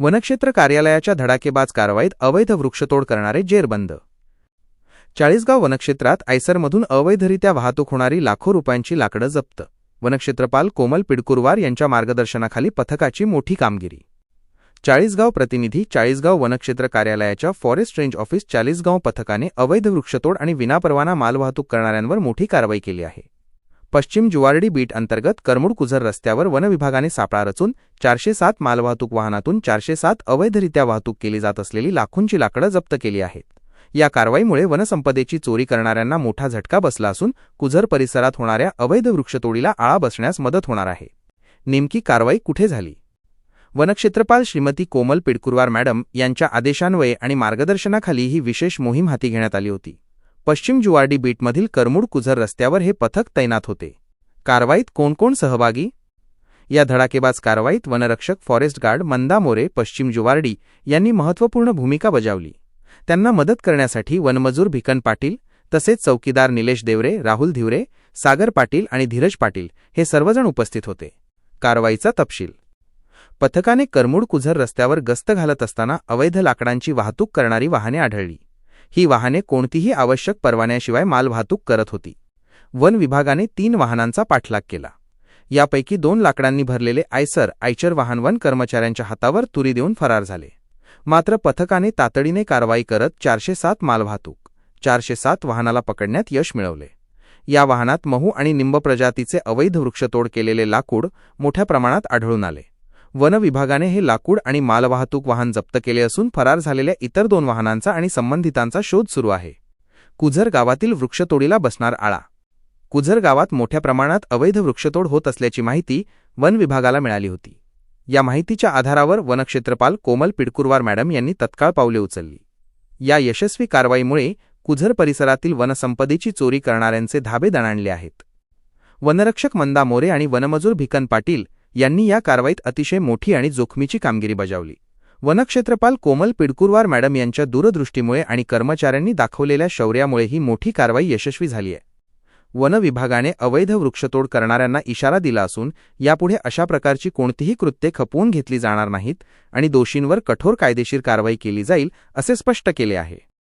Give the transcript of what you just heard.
वनक्षेत्र कार्यालयाच्या धडाकेबाज कारवाईत अवैध वृक्षतोड करणारे जेरबंद. चाळीसगाव वनक्षेत्रात आयसरमधून अवैधरित्या वाहतूक होणारी लाखो रुपयांची लाकडं जप्त. वनक्षेत्रपाल कोमल पिडकुरवार यांच्या मार्गदर्शनाखाली पथकाची मोठी कामगिरी. चाळीसगाव प्रतिनिधी चाळीसगाव वनक्षेत्र कार्यालयाच्या फॉरेस्ट रेंज ऑफिस चाळीसगाव पथकाने अवैध वृक्षतोड आणि विनापरवाना मालवाहतूक करणाऱ्यांवर मोठी कारवाई केली आहे. पश्चिम जुवारडी बीट अंतर्गत करमुडकुझर रस्त्यावर वनविभागाने सापळा रचून चारशे सात मालवाहतूक वाहनातून चारशे सात अवैधरित्या वाहतूक केली जात असलेली लाखोंची लाकडं जप्त केली आहेत. या कारवाईमुळे वनसंपदेची चोरी करणाऱ्यांना मोठा झटका बसला असून कुझर परिसरात होणाऱ्या अवैध वृक्षतोडीला आळा बसण्यास मदत होणार आहे. नेमकी कारवाई कुठे झाली? वनक्षेत्रपाल श्रीमती कोमल पिडकुरवार मॅडम यांच्या आदेशान्वये आणि मार्गदर्शनाखाली ही विशेष मोहीम हाती घेण्यात आली होती. पश्चिम जुवार्डी बीटमधील करमुड कुझर रस्त्यावर हे पथक तैनात होते. कारवाईत कोणकोण सहभागी? या धडाकेबाज कारवाईत वनरक्षक फॉरेस्ट गार्ड मंदा मोरे पश्चिम जुवार्डी यांनी महत्त्वपूर्ण भूमिका बजावली. त्यांना मदत करण्यासाठी वनमजूर भिकन पाटील तसेच चौकीदार निलेश देवरे राहुल धिवरे सागर पाटील आणि धीरज पाटील हे सर्वजण उपस्थित होते. कारवाईचा तपशील. पथकाने करमुड कुझर रस्त्यावर गस्त घालत असताना अवैध लाकडांची वाहतूक करणारी वाहने आढळली. ही वाहने कोणतीही आवश्यक परवान्याशिवाय मालवाहतूक करत होती. वन विभागाने तीन वाहनांचा पाठलाग केला. यापैकी दोन लाकडांनी भरलेले आयसर आयचर वाहन वन कर्मचाऱ्यांच्या हातावर तुरी देऊन फरार झाले. मात्र पथकाने तातडीने कारवाई करत चारशे सात मालवाहतूक चारशे सात वाहनाला पकडण्यात यश मिळवले. या वाहनात महू आणि निंब प्रजातीचे अवैध वृक्षतोड केलेले लाकूड मोठ्या प्रमाणात आढळून आले. वन विभागाने हे लाकूड आणि मालवाहतूक वाहन जप्त केले असून फरार झालेल्या इतर दोन वाहनांचा आणि संबंधितांचा शोध सुरू आहे. कुझर गावातील वृक्षतोडीला बसणार आळा. कुझर गावात मोठ्या प्रमाणात अवैध वृक्षतोड होत असल्याची माहिती वन विभागाला मिळाली होती. या माहितीच्या आधारावर वनक्षेत्रपाल कोमल पिडकुरवार मॅडम यांनी तत्काळ पावले उचलली. या यशस्वी कारवाईमुळे कुझर परिसरातील वनसंपदेची चोरी करणाऱ्यांचे धाबे दणाणले आहेत. वनरक्षक मंदा मोरे आणि वनमजूर भिकन पाटील यांनी या कारवाईत अतिशय मोठी आणि जोखमीची कामगिरी बजावली. वनक्षेत्रपाल कोमल पिडकुरवार मॅडम यांच्या दूरदृष्टीमुळे आणि कर्मचाऱ्यांनी दाखवलेल्या शौर्यामुळे ही मोठी कारवाई यशस्वी झाली आहे. वन विभागाने अवैध वृक्षतोड करणाऱ्यांना इशारा दिला असून यापुढे अशा प्रकारची कोणतीही कृत्ये खपवून घेतली जाणार नाहीत आणि दोषींवर कठोर कायदेशीर कारवाई केली जाईल असे स्पष्ट केले आहे.